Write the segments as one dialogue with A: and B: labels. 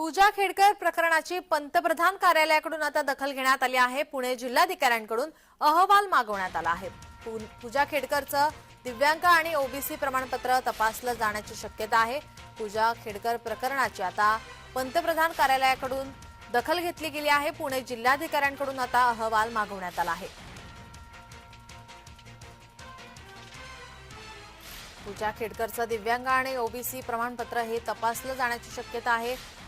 A: पूजा खेडकर प्रकरणाची पंतप्रधान कार्यालयाकडून आता दखल घेण्यात आली आहे. पुणे जिल्हाधिकाऱ्यांकडून अहवाल मागवण्यात आला आहे. पूजा खेडकरचं दिव्यांग आणि ओबीसी प्रमाणपत्र तपासलं जाण्याची शक्यता आहे. पूजा खेडकर प्रकरणाची आता पंतप्रधान कार्यालयाकडून दखल घेतली गेली आहे. पुणे जिल्हाधिकाऱ्यांकडून आता अहवाल मागवण्यात आला आहे. पूजा खेडकरचं दिव्यांग आणि ओबीसी प्रमाणपत्र हे तपासलं जाण्याची शक्यता आहे.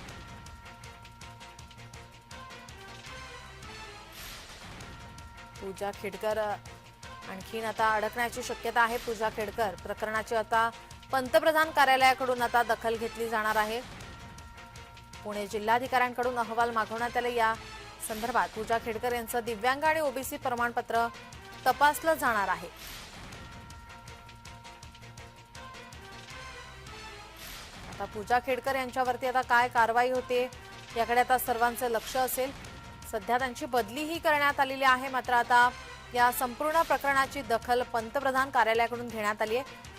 A: पूजा खेडकर आणखीन आता अडकण्याची शक्यता आहे पूजा खेडकर. प्रकरणाची आता पंतप्रधान कार्यालयाकडून आता दखल घेतली जाणार आहे. पुणे जिल्हाधिकाऱ्यांकडून अहवाल मागवण्यात आले या संदर्भात पूजा खेडकर यांचं दिव्यांग आणि ओबीसी प्रमाणपत्र तपासलं जाणार आहे. आता पूजा खेडकर यांच्यावरती आता काय कारवाई होते याकडे आता सर्वांचं लक्ष असेल. सध्या त्यांची बदलीही करण्यात आलेली आहे. मात्र आता या संपूर्ण प्रकरणाची दखल पंतप्रधान कार्यालयाकडून घेण्यात आली आहे.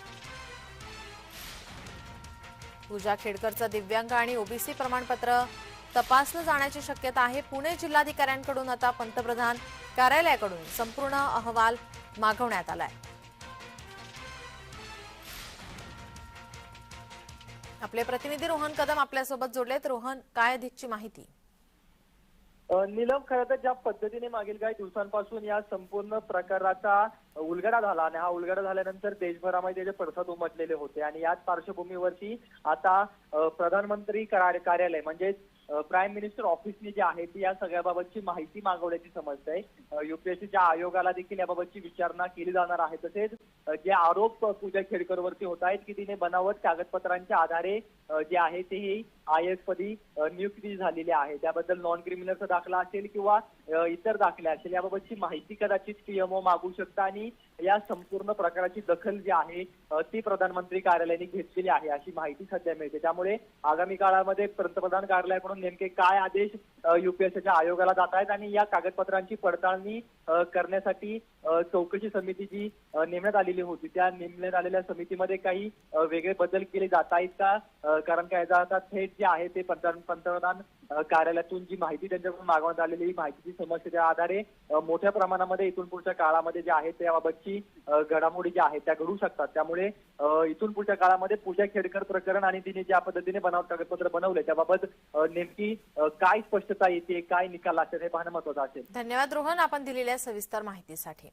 A: पूजा खेडकरचं दिव्यांग आणि ओबीसी प्रमाणपत्र तपासलं जाण्याची शक्यता आहे. पुणे जिल्हाधिकाऱ्यांकडून आता पंतप्रधान कार्यालयाकडून संपूर्ण अहवाल मागवण्यात आलाय. आपले प्रतिनिधी रोहन कदम आपल्यासोबत जोडलेत. रोहन काय अधिकची माहिती?
B: नीलम खरं तर ज्या पद्धतीने मागील काही दिवसांपासून या संपूर्ण प्रकाराचा उलगडा झाला आणि हा उलगडा झाल्यानंतर देशभरामध्ये त्याचे पडसाद उमटलेले होते आणि याच पार्श्वभूमीवरती आता प्रधानमंत्री कार्यालय म्हणजेच प्राईम मिनिस्टर ऑफिसने जे आहे ती या सगळ्याबाबतची माहिती मागवल्याची समजते युपीएससीच्या आयोगाला देखील याबाबतची विचारणा केली जाणार आहे. तसेच जे आरोप पूजा खेडकरवरती होत आहेत की तिने बनावट कागदपत्रांच्या आधारे जे आहे ते आय एस पदी नियुक्ती झालेली आहे. त्याबद्दल नॉन क्रिमिनलचा दाखला असेल किंवा इतर दाखले असेल याबाबतची माहिती कदाचित पीएमओ मागू शकता आणि या संपूर्ण प्रकाराची दखल जी आहे ती प्रधानमंत्री कार्यालयाने घेतलेली आहे अशी माहिती सध्या मिळते. त्यामुळे आगामी काळामध्ये पंतप्रधान कार्यालयाकडून नेमके काय आदेश युपीएससीच्या आयोगाला जात आहेत आणि या कागदपत्रांची पडताळणी करण्यासाठी चौकशी समिती जी नेमण्यात आलेली होती त्या नेमण्यात आलेल्या समितीमध्ये काही वेगळे बदल केले जात आहेत का कारण काय आता थेट जे आहे ते पंतप्रधान कार्यालयातून जी माहिती त्यांच्याकडून मागवण्यात आलेली ही माहितीची समस्येच्या आधारे मोठ्या प्रमाणामध्ये इथून पुढच्या काळामध्ये जे आहे त्याबाबतची घडामोडी ज्या आहेत त्या घडू शकतात. त्यामुळे इथून पुढच्या काळामध्ये पूजा खेडकर प्रकरण आणि तिने ज्या पद्धतीने बनावट कागदपत्र बनवले त्याबाबत नेमकी काय स्पष्टता येते काय निकाल असेल हे पाहणं महत्वाचं असेल.
A: धन्यवाद रोहन आपण दिलेल्या सविस्तर माहितीसाठी.